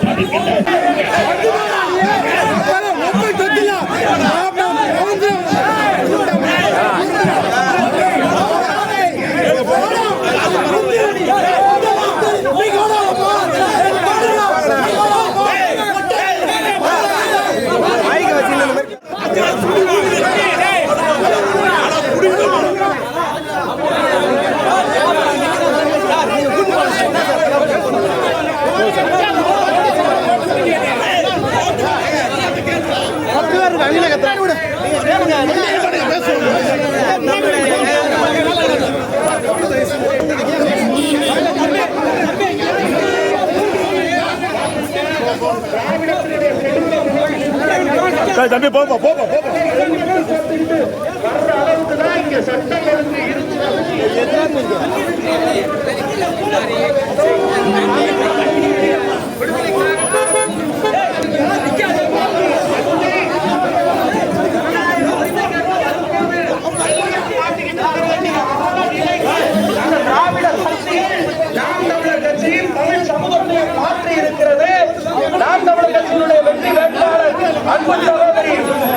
¡Gracias! தம்பி போப்பா போப்பா போப்பா. திராவிடர் கட்சி நாம் தமிழர் கட்சியில் தமிழ் சமூகத்தை மாற்றி இருக்கிறது நாம் தமிழர் கட்சியினுடைய வெற்றி வேட்பாளர் அன்பு சகோதரி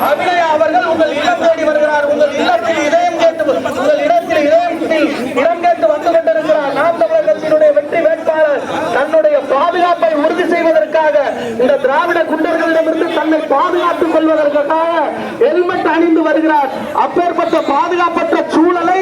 அபிநயா அவர்கள் உங்கள் இல்லம் தேடி வருகிறார் உங்கள் இல்லத்தில் இதயம் கேட்டு உங்கள் இடத்தில் இதயத்தில் இடம் கேட்டு வந்து கொண்டிருக்கிறார் நாம் தமிழர் கட்சியினுடைய வெற்றி வேட்பாளர் தன்னுடைய பாதுகாப்பை உறுதி செய்வதற்காக இந்த திராவிட குண்டர்களிடமிருந்து தன்னை பாதுகாத்துக் கொள்வதற்காக ஹெல்மெட் அணிந்து வருகிறார். அப்பேற்பட்ட பாதுகாப்பற்ற சூழலை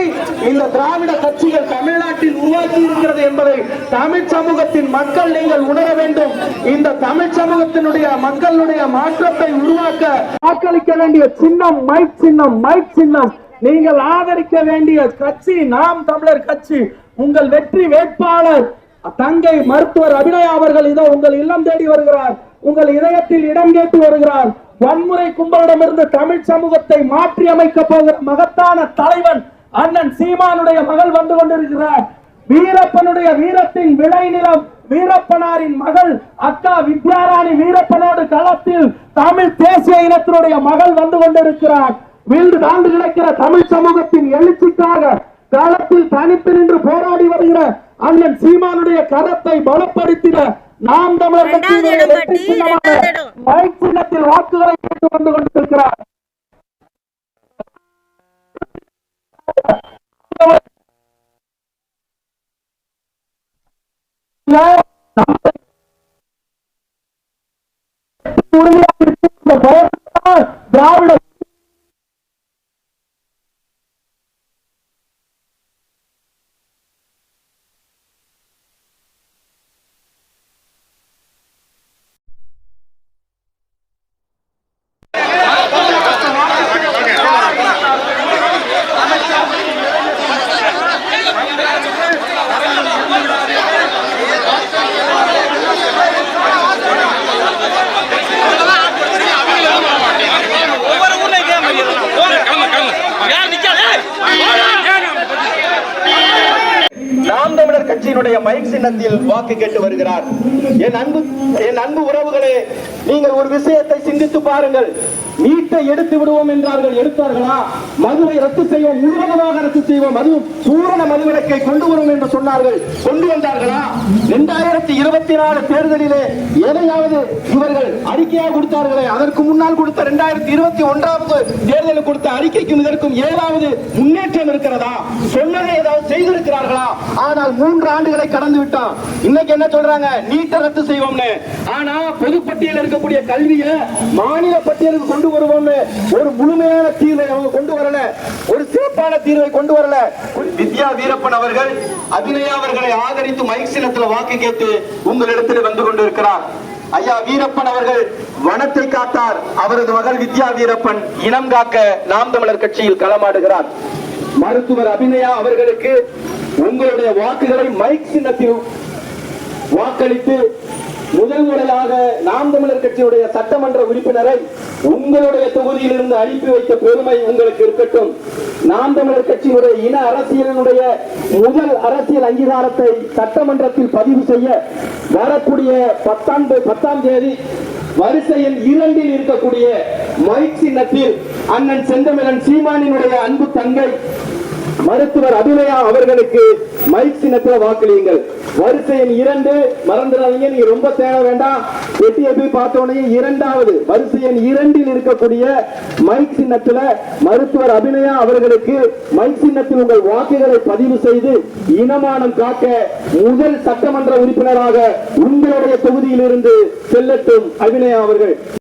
இந்த திராவிட கட்சிகள் தமிழ்நாட்டில் உருவாக்கி இருக்கிறது என்பதை தமிழ் சமூகத்தின் மக்கள் நீங்கள் உணர வேண்டும். இந்த தமிழ் சமூகத்தினுடைய மக்களுடைய மாற்றத்தை உருவாக்க வாக்களிக்க வேண்டிய சின்னம் மைக் சின்னம் மைக் சின்னம். நீங்கள் ஆதரிக்க வேண்டிய கட்சி நாம் தமிழர் கட்சி உங்கள் வெற்றி வேட்பாளர் தங்கை மருத்துவர் அபிநயா அவர்கள் இதோ உங்கள் இல்லம் தேடி வருகிறார். உங்கள் இதயத்தில் இடம் கேட்டு வருகிறார். வன்முறை கும்பலிடமிருந்து தமிழ் சமூகத்தை மாற்றி அமைக்க போகிற மகத்தான தலைவன் அண்ணன் சீமானுடைய மகள் வந்து கொண்டிருக்கிறார். வீரப்பனுடைய வீரத்தின் விளைநிலம் வீரப்பனாரின் மகள் அக்கா வித்யாராணி வீரப்பனோடு களத்தில் தமிழ் தேசிய இனத்தினுடைய மகள் வந்து கொண்டிருக்கிறார். வீழ்ந்து தாழ்ந்து கிடக்கிற தமிழ் சமூகத்தின் எழுச்சிக்காக களத்தில் தனித்து நின்று போராடி வருகிற அண்ணன் சீமானுடைய கரத்தை பலப்படுத்தின நாம் தமிழர் கட்சியினுடைய சின்னத்தில் வாக்குகளை கேட்டு வந்து கொண்டிருக்கிறார் உறுதியாக இருக்கும் இந்த போராட்டம் திராவிட நாம் தமிழர் கட்சியினுடைய மைக் சின்னத்தில் வாக்கு கேட்டு வருகிறார். என் அன்பு என் அன்பு உறவுகளே நீங்கள் ஒரு விஷயத்தை சிந்தித்து பாருங்கள். நீட்டை எடுத்து விடுவோம் என்றார்கள். எடுத்தார்களா? மதுவை ரத்து செய்வோம் முழுவதுமாக ரத்து செய்வோம். மது பூரண மதுவிலக்கை கொண்டு வரும் என்று சொன்னார்கள். கொண்டு வந்தார்களா? இரண்டாயிரத்தி இருபத்தி நாலு தேர்தலிலே எதையாவது இவர்கள் அறிக்கையாக கொடுத்தார்களே அதற்கு முன்னால் கொடுத்த இரண்டாயிரத்தி இருபத்தி ஒன்றாவது தேர்தலில் கொடுத்த அறிக்கைக்கும் இதற்கும் ஏதாவது முன்னேற்றம் இருக்கிறதா? சொன்னதை ஏதாவது செய்திருக்கிறார்களா? ஆனால் மூன்று ஆண்டுகளை கடந்து விட்டோம் இன்னைக்கு என்ன சொல்றாங்க? நீட்டை ரத்து செய்வோம்னு. ஆனா பொதுப்பட்டியல் இருக்கக்கூடிய கல்வியை மாநில பட்டியலுக்கு கொண்டு வருவோம்னு ஒரு முழுமையான தீர்வை அவங்க கொண்டு வரல. ஒரு சிறப்பான தீர்வை கொண்டு வரல. வித்யா வீரப்பன் அவர்கள் அபிநயா அவர்களை ஆதரித்து மைக் சின்னத்துல வாக்கு கேட்டு உங்களிடத்தில் வந்து கொண்டிருக்கிறார். ஐயா வீரப்பன் அவர்கள் வனத்தை காத்தார். அவரது மகள் வித்யா வீரப்பன் இனம் காக்க நாம் தமிழர் கட்சியில் களமாடுகிறார். மருத்துவர் அபிநயா அவர்களுக்கு உங்களுடைய வாக்குகளை மைக் சின்னத்தில் வாக்களித்து முதல் முறையாக நாம் தமிழர் கட்சியுடைய சட்டமன்ற உறுப்பினரை உங்களுடைய தொகுதியிலிருந்து அனுப்பி வைத்த பெருமை உங்களுக்கு இருக்கட்டும். நாம் தமிழர் கட்சியினுடைய இன அரசியலினுடைய முதல் அரசியல் அங்கீகாரத்தை சட்டமன்றத்தில் பதிவு செய்ய வரக்கூடிய பத்தாம் பத்தாம் தேதி வரிசையில் இரண்டில் இருக்கக்கூடிய மைக் சின்னத்தில் அண்ணன் செந்தமிழன் சீமானினுடைய அன்பு தங்கை மருத்துவர் அபிநயா அவர்களுக்கு மைக் சின்னத்தில் வாக்களியுங்கள். வரிசை எண் இரண்டு மறந்துடாதீங்க நீங்க ரொம்ப தேட வேண்டாம். எட்டி போய் பார்த்த உடனே இரண்டாவது வரிசை எண் இரண்டில் இருக்கக்கூடிய மைக் சின்னத்துல மருத்துவர் அபிநயா அவர்களுக்கு மைக் சின்னத்தில் உங்கள் வாக்குகளை பதிவு செய்து இனமானம் காக்க முதல் சட்டமன்ற உறுப்பினராக உங்களுடைய தொகுதியில் இருந்து செல்லட்டும் அபிநயா அவர்கள்.